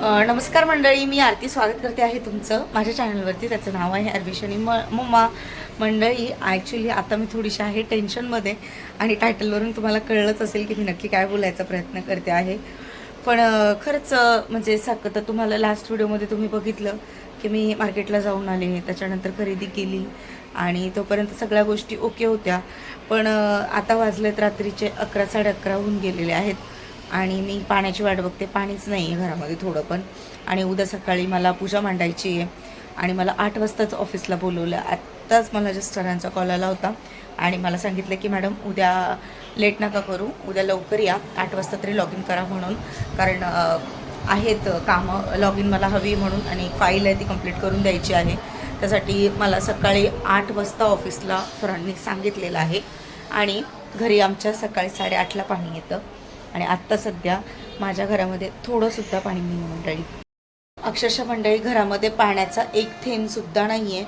नमस्कार मंडळी मी आरती स्वागत करते आहे तुमचं. माझ्या चॅनलवरती त्याचं नाव आहे अर्विशनी म मम्मा मंडळी ॲक्च्युली आता मी थोडीशी आहे टेन्शनमध्ये आणि टायटलवरून तुम्हाला कळलंच असेल की मी नक्की काय बोलायचा प्रयत्न करते आहे. पण खरंच म्हणजे सारखं तर तुम्हाला लास्ट व्हिडिओमध्ये तुम्ही बघितलं की मी मार्केटला जाऊन आले त्याच्यानंतर खरेदी केली आणि तोपर्यंत सगळ्या गोष्टी ओके होत्या. पण आता वाजलेत रात्रीचे अकरा साडे अकरा होऊन गेलेले आहेत. आणि मी पाण्याची वाट बघते. पाणीच नाही आहे घरामध्ये थोडं पण. आणि उद्या सकाळी मला पूजा मांडायची आहे. आणि मला आठ वाजताच ऑफिसला बोलवलं. आत्ताच मला जस्टरांचा कॉल आला होता. आणि मला सांगितलं की मॅडम उद्या लेट नका करू. उद्या लवकर या. आठ वाजता तरी लॉग इन करा म्हणून. कारण आहेत कामं. लॉग इन मला हवी म्हणून. आणि एक फाईल आहे ती कंप्लीट करून द्यायची आहे. त्यासाठी मला सकाळी आठ वाजता ऑफिसला सरांनी सांगितलेलं आहे. आणि घरी आमच्या सकाळी साडेआठला पाणी येतं. आणि आत्ता सध्या माझ्या घरामध्ये थोडंसुद्धा पाणी नाही मंडळी अक्षरशः मंडळी घरामध्ये पाण्याचा एक थेंबसुद्धा नाही आहे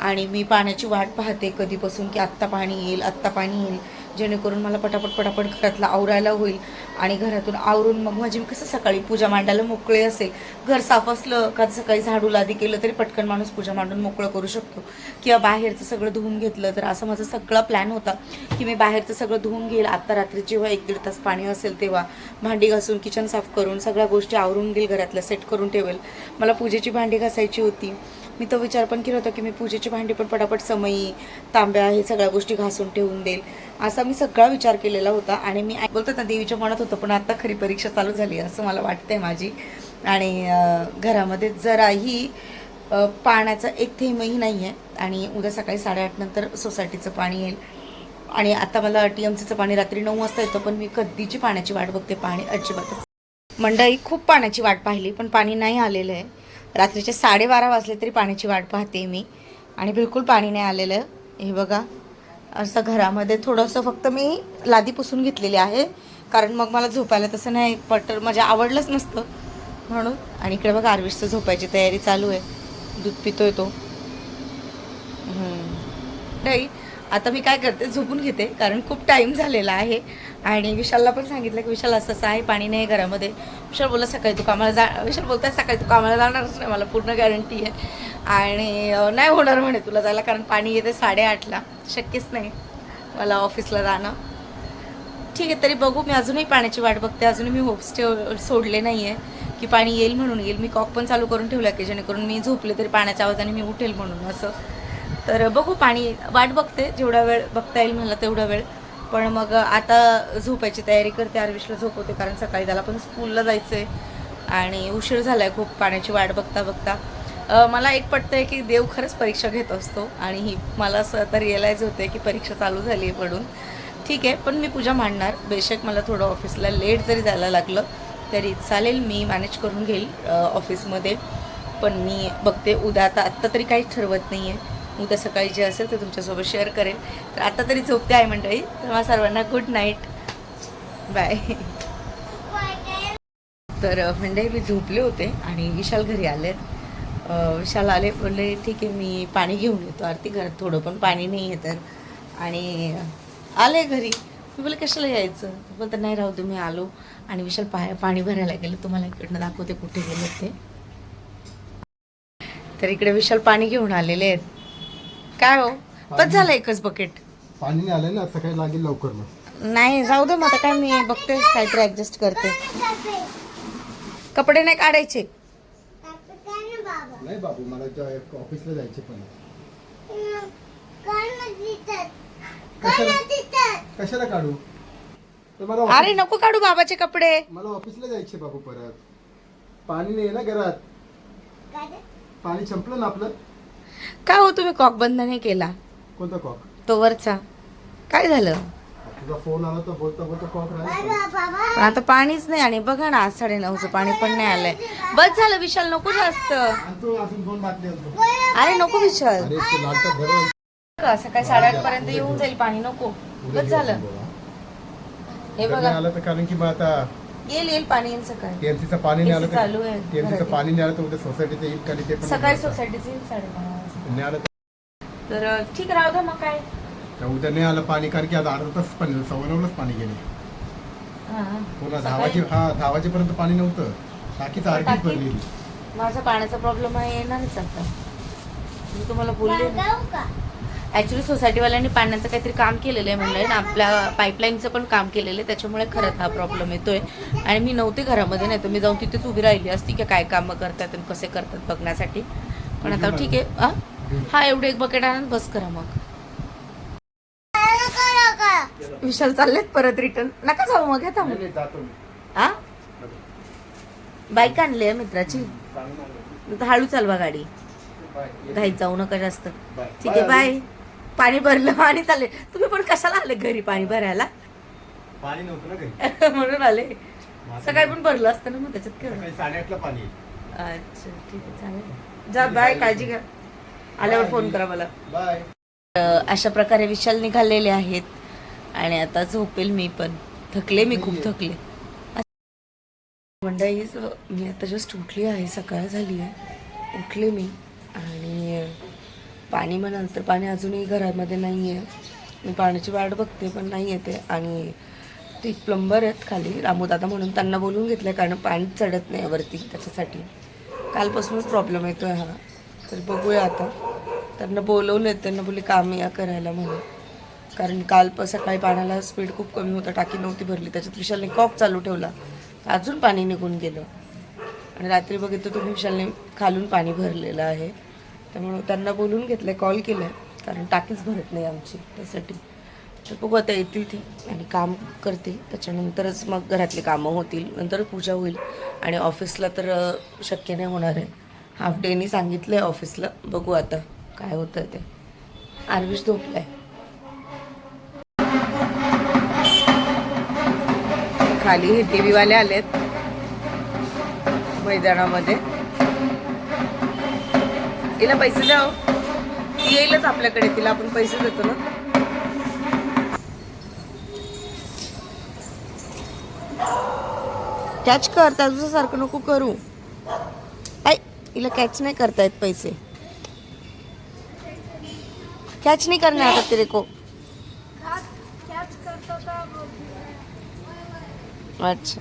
आणि मी पाण्याची वाट पाहते कधीपासून की आत्ता पाणी येईल आत्ता पाणी येईल. जेणेकरून मला पटापट पटापट घरातलं आवरायला होईल आणि घरातून आवरून मग माझी मी कसं सकाळी पूजा मांडायला मोकळे असेल? घर साफ असलं का सकाळी झाडू लादी केलं तरी पटकन माणूस पूजा मांडून मोकळं करू शकतो. किंवा बाहेरचं सगळं धुवून घेतलं तर असं माझा सगळा प्लॅन होता की मी बाहेरचं सगळं धुवून घेईल. आत्ता रात्री जेव्हा एक दीड तास पाणी असेल तेव्हा भांडी घासून किचन साफ करून सगळ्या गोष्टी आवरून घेईल घरातल्या सेट करून ठेवेल. मला पूजेची भांडी घासायची होती. मी तो विचार पण केला होता की मी पूजेची भांडी पण पटापट समयी तांब्या हे सगळ्या गोष्टी घासून ठेवून देईल. असा मी सगळा विचार केलेला होता आणि मी बोलतात ना देवीच्या मनात होतं पण आता खरी परीक्षा चालू झाली असं मला वाटतंय माझी. आणि घरामध्ये जराही पाण्याचा एक थेंबही नाही आहे आणि उद्या सकाळी साडेआठ नंतर सोसायटीचं पाणी येईल. आणि आता मला टी एम सीचं पाणी रात्री नऊ वाजता येतं पण मी कधीची पाण्याची वाट बघते? पाणी अजिबातच. मंडळी खूप पाण्याची वाट पाहिली पण पाणी नाही आलेलं आहे. रात्रीचे साडेबारा वाजले तरी पाण्याची वाट पाहते मी. आणि बिलकुल पाणी नाही आलेलं. हे बघा असं घरामध्ये थोडंसं फक्त मी लादी पुसून घेतलेली आहे. कारण मग मला झोपायला तसं नाही पटर म्हणजे आवडलंच नसतं म्हणून. आणि इकडे बघा आर्विसचं झोपायची तयारी चालू आहे. दूध पितोय तो. नाही आता मी काय करते झोपून घेते कारण खूप टाईम झालेला आहे. आणि विशालला पण सांगितलं की विशाल असं असं आहे पाणी नाही घरामध्ये. विशाल बोला सकाळी तू कामाला जा विशाल बोलताय सकाळी तू कामाला जाणारच नाही मला पूर्ण गॅरंटी आहे. आणि नाही होणार म्हणे तुला जायला कारण पाणी येते साडेआठला शक्यच नाही मला ऑफिसला जाणं. ठीक आहे तरी बघू. मी अजूनही पाण्याची वाट बघते. अजूनही मी होपस्टे सोडले नाही आहे की पाणी येईल म्हणून येईल. मी कॉक पण चालू करून ठेवला की जेणेकरून मी झोपले तरी पाण्याच्या आवाजाने मी उठेल म्हणून असं. तर बघू पाणी वाट बघते. जेवढा वेळ बघता येईल मला तेवढा वेळ. पण मग आता झोपायची तयारी करते आरविशला झोपवते कारण सकाळी त्याला पण स्कूलला जायचं आहे आणि उशीर झाला आहे खूप पाण्याची वाट बघता बघता मला एक पटतं आहे की देव खरंच परीक्षा घेत असतो आणि ही मला असं आता रिअलाईज होते की परीक्षा चालू झाली आहे पडून ठीक आहे पण मी पूजा मांडणार. बेशक मला थोडं ऑफिसला लेट जरी जायला लागलं तरी चालेल मी मॅनेज करून घेईल ऑफिसमध्ये पण मी बघते उद्या आता आत्ता तरी काहीच ठरवत नाही आहे उद्या सकाळी जे असेल ते तुमच्यासोबत शेअर करेल तर आता तरी झोपते आहे मंडळी. तर मला सर्वांना गुड नाईट बाय तर मंडळी मी झोपले होते आणि विशाल घरी आले विशाल आले बोलले ठीक आहे मी पाणी घेऊन येतो. आरती घरात थोडं पण पाणी नाही आहे तर. आणि आले घरी. मी बोले कशाला यायचं? बोलतं नाही राहू तुम्ही आलो. आणि विशाल पाया पाणी भरायला गेलं. तुम्हाला इकडनं दाखवते कुठे गेले ते. तर इकडे विशाल पाणी घेऊन आलेले आहेत. काय हो? बस झालं एकच बकेट पाणी नाही आलं ना सकाळी लागेल लवकर मग. नाही जाऊ दे मग आता काय मी बघते काहीतरी ऍडजस्ट करते. कपडे नाही काढायचे. नाही बाबू मला ज- ऑफिसला जायचे पण. कशाला कशाला काढू? तर मला अरे नको काढू बाबाचे कपडे. मला ऑफिसला जायचे बाबू परत. पाणी नाही आहे ना घरात. पाणी संपलं ना आपलं? काय हो तुम्ही कॉक बंद नाही केला? कोणता कॉक? तो वरचा. काय झालं? तुझा फोन आला तर बोलता बोलता कॉक राहिला. पण आता पाणीच नाही आणि बघा ना आज साडे नऊचं पाणी पण नाही आलंय. बस झालं विशाल नको जास्त. अरे नको विशाल. का सकाळी साडेआठ पर्यंत येऊन जाईल पाणी नको. बस झालं. हे बघा. आलं तर कारण की मग आता येईल येईल पाणी येईल सकाळी. टीएमसीचं पाणी नाही आलं AC चालू आहे. तर टीएमसीचं घरात. पाणी नाही आलं तर उद्या सोसायटीचं येईल का नाही ते पण सकाळी. सोसायटीचं येईल साडेबारा नाही आलं तर- ठीक राहू मग काय. तर उद्या नाही आलं पाणी कारण की आता अर्धा तास पाणी सव्वा नऊलाच पाणी गेले. हा. सकाळी- वाजे हा दहा वाजेपर्यंत पाणी नव्हतं. टाकी सारखीच टाकी- भरलेली. माझा पाण्याचा प्रॉब्लेम आहे येणारच आता. मी तुम्हाला बोलले ऍक्च्युली सोसायटीवाल्यांनी पाण्याचं काहीतरी काम केलेलं आहे म्हणलं ना आपल्या पाईपलाईनचं पण काम केलेलं आहे त्याच्यामुळे खरंच हा प्रॉब्लेम येतोय. आणि मी नव्हते घरामध्ये नाही तर मी जाऊन तिथेच उभी राहिली असती की काय कामं करतात आणि कसे करतात बघण्यासाठी. पण आता ठीक आहे आ? हा एवढे एक बकेट आणून बस करा मग. विशाल चाललेत परत रिटर्न नका जाऊ मग घेता नाही, नाही, जातो मी. हा? बाईक आणली आहे मित्राची. तर हळू चालवा गाडी. घाईत जाऊ नका जास्त. ठीक आहे बाय, पाणी भरलं आणि चालले तुम्ही पण कशाला आले घरी पाणी भरायला? पाणी नव्हतं ना म्हणून आले. सकाळी पण भरलं असतं ना मग त्याच्यात काय? साडेआठला पाणी. अच्छा ठीक आहे चालेल. जा बाय काळजी घ्या. आल्यावर फोन करा मला. बाय. अशा प्रकारे विशाल निघालेले आहेत. आणि आता झोपेल मी पण. थकले मी खूप थकले. मंडळी मी आता जस्ट उठली आहे. सकाळ झाली आहे. उठले मी. आणि पाणी मग नंतर पाणी अजूनही घरामध्ये नाही आहे मी पाण्याची वाट बघते पण नाही येते आणि ते प्लंबर आहेत खाली. रामूदादा म्हणून त्यांना बोलवून घेतलं कारण पाणी चढत नाही वरती. त्याच्यासाठी कालपासूनच प्रॉब्लेम येतो आहे हा. तर बघूया आता. त्यांना बोलवलं त्यांना बोलले काम या करायला म्हणून. कारण काल प सकाळी पाण्याला स्पीड खूप कमी होता टाकी नव्हती भरली. त्याच्यात विशालने कॉक चालू ठेवला. अजून पाणी निघून गेलं. आणि रात्री बघितलं तुम्ही विशालने खालून पाणी भरलेलं आहे. त्यामुळं त्यांना बोलून घेतलं कॉल केलं कारण टाकीच भरत नाही आमची त्यासाठी. तर बघू आता येतील ती आणि काम करते. त्याच्यानंतरच मग घरातली कामं होतील. नंतर पूजा होईल. आणि ऑफिसला तर शक्य नाही होणार आहे. हाफ डेनी सांगितलं आहे ऑफिसला बघू आता काय होतं ते. आरविश झोपलाय. खाली हे टी व्हीवाले आलेत. मैदानामध्ये. तिला पैसे द्याव हो. ती येईलच आपल्याकडे. तिला आपण पैसे देतो ना. कॅच कर. त्या सारखं नको करू. तिला कॅच नाही करतायत पैसे. कॅच नाही करणे आता तेरे को अच्छा.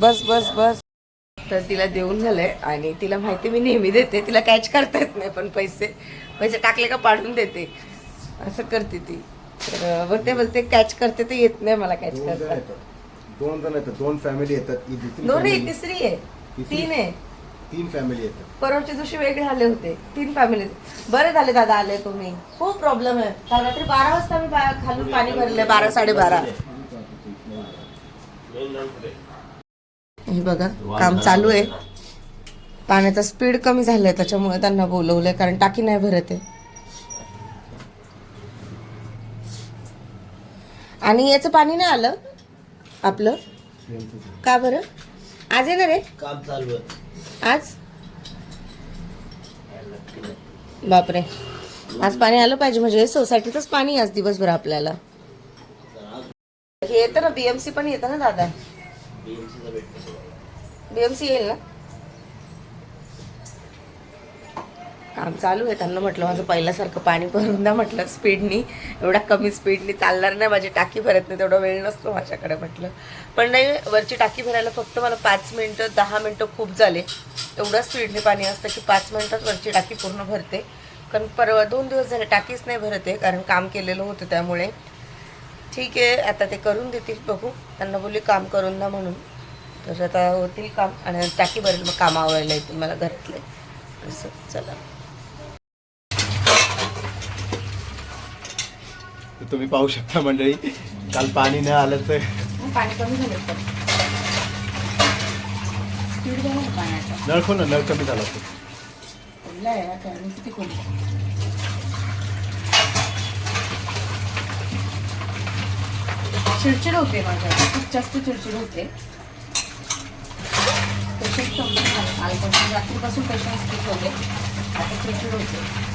बस बस बस. तर तिला देऊन झालंय आणि तिला माहिती मी नेहमी देते तिला कॅच करता येत नाही पण पैसे पैसे टाकले का पाडून देते असं करते ती तर बोलते बोलते कॅच करते ते येत नाही मला कॅच करता दोन जण येतात दोन फॅमिली येतात ही दुसरी दोन आहे family- तिसरी आहे तिसरी? तीन आहे तीन फॅमिली येतात परवाच्या दिवशी वेगळे आले होते तीन फॅमिली बरे झाले दादा आले तुम्ही खूप प्रॉब्लेम आहे काल रात्री बारा वाजता मी बा- खालून पाणी भरले बारा साडेबारा हे बघा काम चालू आहे. पाण्याचा स्पीड कमी झालाय त्याच्यामुळे त्यांना बोलवलंय कारण टाकी नाही भरत आहे. आणि याचं पाणी नाही आलं? आपलं? का बरं? आज आहे? ना रे काम चालू आहे. आज? बापरे. आज पाणी आलं पाहिजे म्हणजे सोसायटीचंच पाणी आहे आज दिवसभर आपल्याला. हे येतं ना बीएमसी पण येतं ना दादा. बीएमसी येईल ना? काम चालू आहे त्यांना म्हटलं माझं पहिल्यासारखं पाणी भरून द्या म्हटलं स्पीडनी. एवढ्या कमी स्पीडनी चालणार नाही माझी टाकी भरत नाही तेवढा वेळ नसतो माझ्याकडे म्हटलं. पण नाही वरची टाकी भरायला फक्त मला पाच मिनटं दहा मिनटं खूप झाले. एवढ्या स्पीडने पाणी असतं की पाच मिनटात वरची टाकी पूर्ण भरते. कारण परवा दोन दिवस झाले टाकीच नाही भरते कारण काम केलेलं होतं त्यामुळे. ठीक आहे आता ते करून देतील बघू. त्यांना बोलली काम करून द्या म्हणून. तर आता होतील काम आणि टाकी भरेल मग काम आवरायला येतील मला घरातले. असं चला. तुम्ही पाहू शकता मंडळी काल पाणी न आलं तर पाणी कमी झालं ना नळ खोल ना नळ कमी झाला चिडचिड होते माझ्या खूप जास्त चिडचिड होते पेशंट समजून झाले कालपासून रात्रीपासून पेशंट स्थित होते आता चिडचिड होते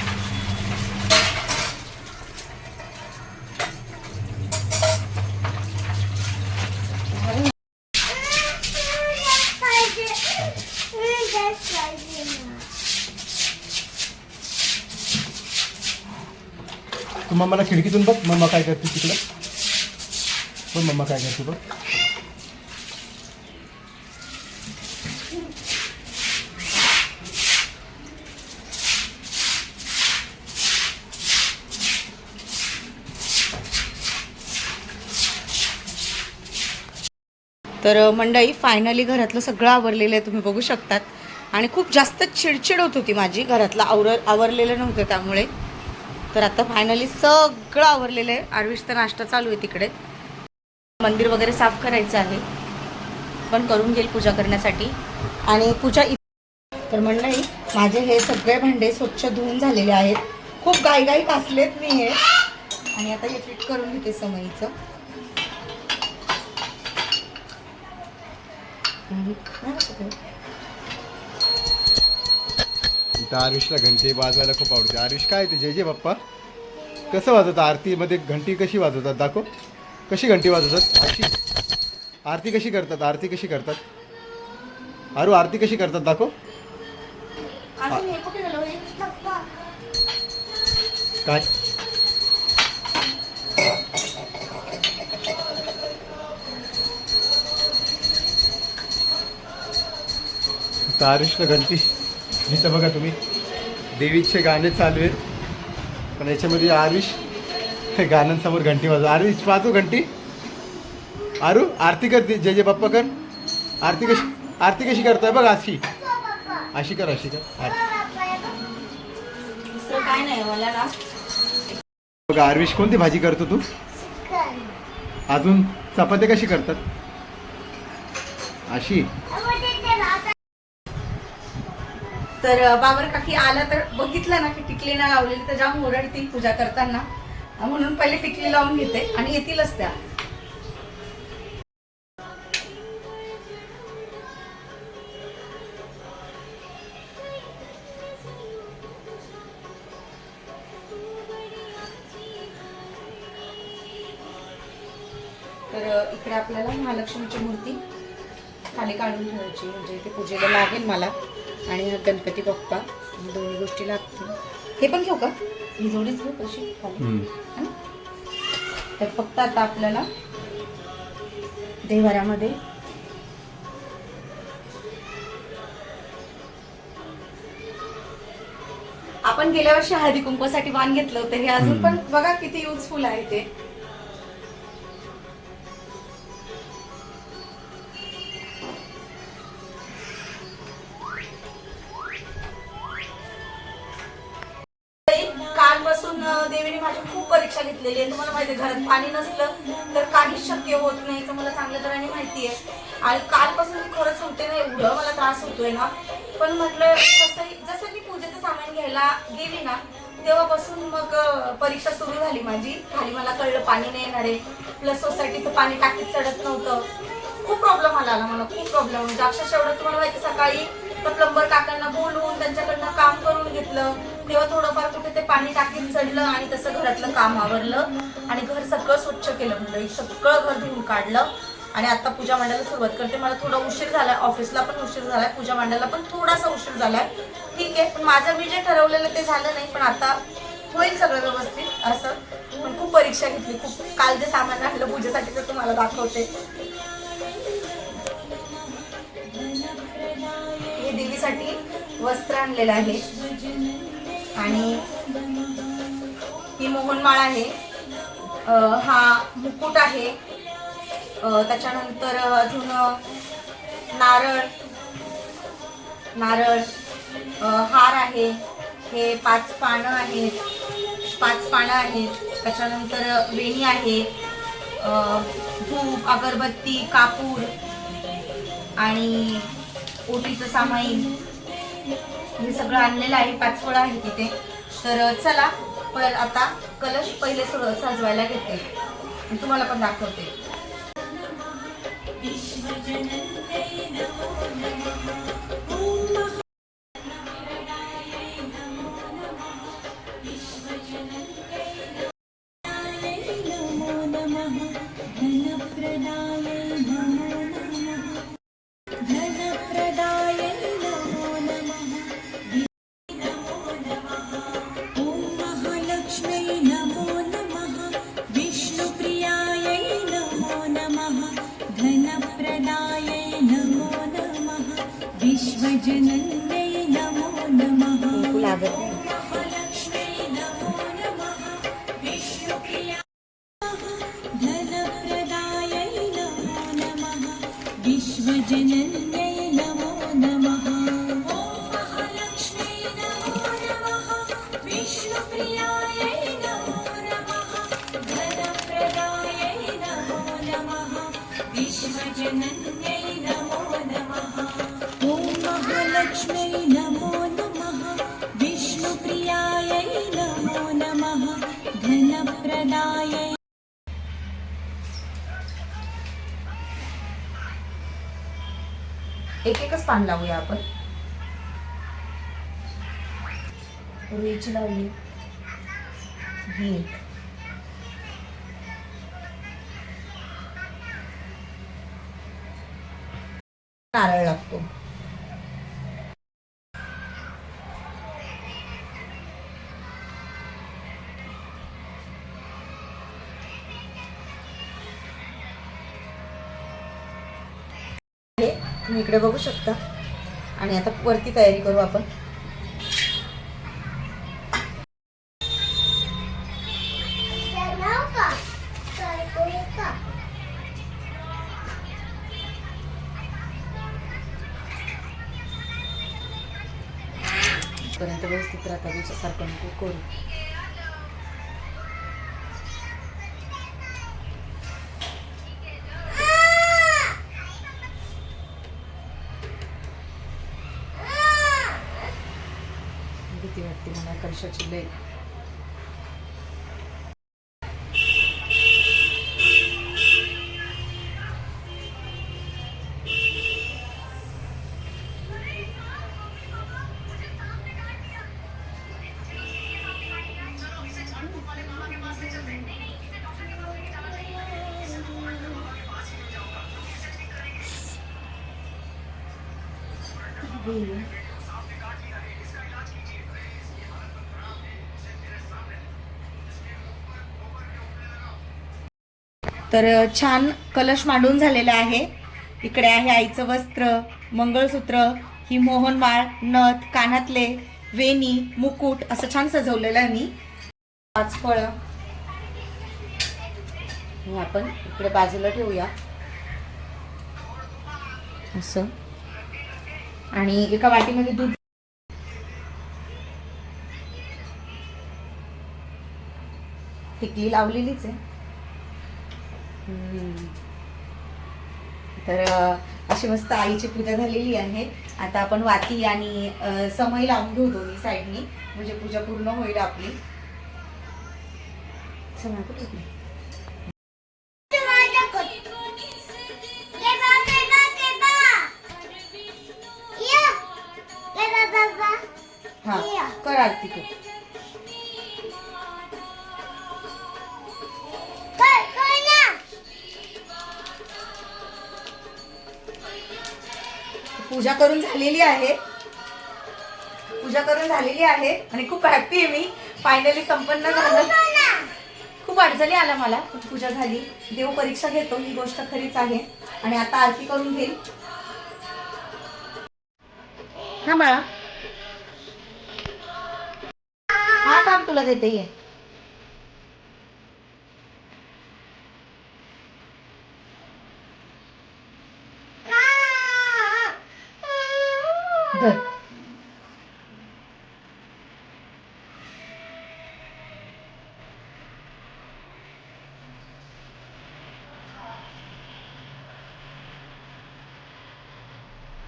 मम्माला खिडकीतून बघ मम्मा काय करते तिकडं पण मम्मा काय करते बघ. तर मंडई मंडळी फायनली घरातलं सगळं आवरलेलं आहे तुम्ही बघू शकतात. आणि खूप जास्त चिडचिड होत होती माझी घरातलं आवर आवरलेलं नव्हतं त्यामुळे. तर आता फायनली सगळं आवरलेलं आहे. आरविशचा नाश्ता चालू आहे तिकडे. मंदिर वगैरे साफ करायचं आहे पण करून घेईल पूजा करण्यासाठी. आणि पूजा तर तर मंडळी माझे हे सगळे भांडे स्वच्छ धुवून झालेले आहेत. खूप गाईगाई घासलेत मी हे. आणि आता हे फिट करून घेते समईचं. इथं आरुषला घंटे वाजवायला खूप आवडते. आरुष काय ते? जे जे बाप्पा. कसं वाजवतात आरतीमध्ये घंटी कशी वाजवतात? दाखव. कशी घंटी वाजवतात? अशी आरती कशी करतात? आरती कशी करतात? आरू आरती कशी करतात? दाखव? काय? आरुषला घंटी. इथं बघा तुम्ही. देवीचे गाणे चालू आहेत. पण याच्यामध्ये आरुष गाण्यांसमोर घंटी वाजव. आरुष वाजव घंटी. आरू आरती करते. जय जय बाप्पा कर. आरती कशी आरती कशी करताय बघ अशी. अशी कर अशी कर. आरती. बघा आरविश कोणती भाजी करतो तू? अजून चपात्या कशी करतात? अशी. तर बाबर काकी आला तर बघितलं ना की टिकली ना लावलेली तर जाम ओरडतील पूजा करताना. म्हणून पहिले टिकली लावून घेते आणि येतीलच त्या. तर इकडे आपल्याला महालक्ष्मीची मूर्ती खाली काढून ठेवायची म्हणजे ते पूजेला लागेल मला आणि गणपती बाप्पा. दोन्ही गोष्टी लागतील. हे पण घेऊ का? ही जोडीच कशी? है? ना? तर फक्त आता आपल्याला देवाऱ्यामध्ये आपण गेल्या वर्षी हळदी कुंकवासाठी वाण घेतलं होतं. हे अजून पण बघा किती युजफुल आहे ते. देवीने माझी खूप परीक्षा घेतलेली आहे. तुम्हाला माहिती आहे घरात पाणी नसलं तर काहीच शक्य होत नाही तर मला चांगल्या तऱ्हेने माहिती आहे. आणि कालपासून मी खरंच होते ना एवढं मला त्रास होतोय ना. पण म्हटलं कसंही जसं मी पूजेचं सामान घ्यायला गेली ना तेव्हापासून मग परीक्षा सुरू झाली माझी. खाली मला कळलं पाणी नाही येणार आहे. प्लस सोसायटीचं पाणी टाकीत चढत नव्हतं. खूप प्रॉब्लेम आला ना मला खूप प्रॉब्लेम म्हणजे अक्षरशः एवढं तुम्हाला माहिती सकाळी तर प्लंबर काकांना बोलवून त्यांच्याकडनं काम करून घेतलं. तेव्हा थोडंफार कुठे ते पाणी टाकीत चढलं आणि तसं घरातलं काम आवरलं आणि घर सगळं स्वच्छ केलं. म्हणजे सगळं घर धुवून काढलं. आणि आता पूजा मांडायला सुरुवात करते. मला थोडा उशीर झालाय. ऑफिसला पण उशीर झालाय. पूजा मांडायला पण थोडासा उशीर झालाय. ठीक आहे. पण माझं मी जे ठरवलेलं ते झालं नाही. पण आता होईल सगळं व्यवस्थित. असं. पण खूप परीक्षा घेतली. खूप काल जे सामान आणलं पूजेसाठी ते तुम्हाला दाखवते. हे देवीसाठी वस्त्र आणलेलं आहे. आणि ही मोहनमाळ आहे. हा मुकुट आहे. त्याच्यानंतर अजून नारळ. नारळ. हार आहे. हे पाच पानं आहेत. पाच पानं आहेत. त्याच्यानंतर वेणी आहे. धूप अगरबत्ती कापूर आणि ओटीचं सामाईन. हे सगळं आणलेलं आहे पाच फळं आहे तिथे. तर चला पण आता कलश पहिले सगळं सजवायला घेते. तुम्हाला पण दाखवते. विश्वजनन्यै नमो नमः ॐ महालक्ष्म्यै नमो नमः विष्णुप्रियायै नमो नमः धनप्रदायै एक एकच पान लावूया आपण. रुईची लावली ही एक. नारळ लागतो आहे. तुम्ही इकडे बघू शकता. आणि आता वरती तयारी करू आपण. पर्यंत व्यवस्थित राहता दिवसासारखं नको करू. ಇವತ್ತಿನ ಕಲಶ ಚಿಲ್ಲೆ तर छान कलश मांडून झालेला आहे. इकडे आहे आईचं वस्त्र मंगळसूत्र ही मोहनमाळ नथ कानातले वेणी मुकुट असं छान सजवलेलं आहे मी. पाच फळं. हे आपण इकडे बाजूला ठेवूया. असं. आणि एका वाटीमध्ये दूध टिकली लावलेलीच आहे. तर अशी मस्त आईची पूजा झालेली आहे. आता आपण वाती आणि समय लावून घेऊ दोन्ही साईडनी. म्हणजे पूजा पूर्ण होईल आपली? हा कर आरती कर पूजा करून झालेली आहे. पूजा करून झालेली आहे आणि खूप हॅप्पी आहे मी. फायनली संपन्न झालं. खूप अडचणी आल्या मला पूजा झाली. देव परीक्षा घेतो ही गोष्ट खरीच आहे. आणि आता आरती करून घेईल. हा बाळा. हा काम तुला देते ये धर.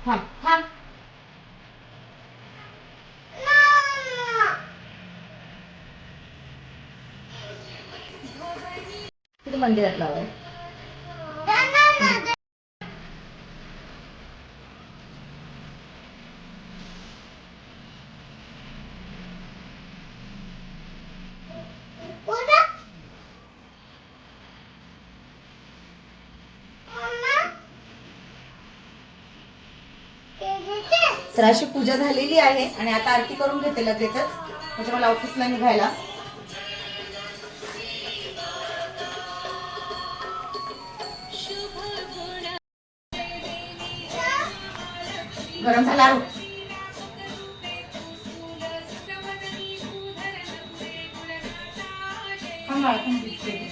थांब थांब किती मंदिरात लावलं तर अशी पूजा झालेली आहे आणि आता आरती करून घेते लगेचच. म्हणजे मला ऑफिसला निघायला. ગરમ સલારો ખંભાળ ખંભી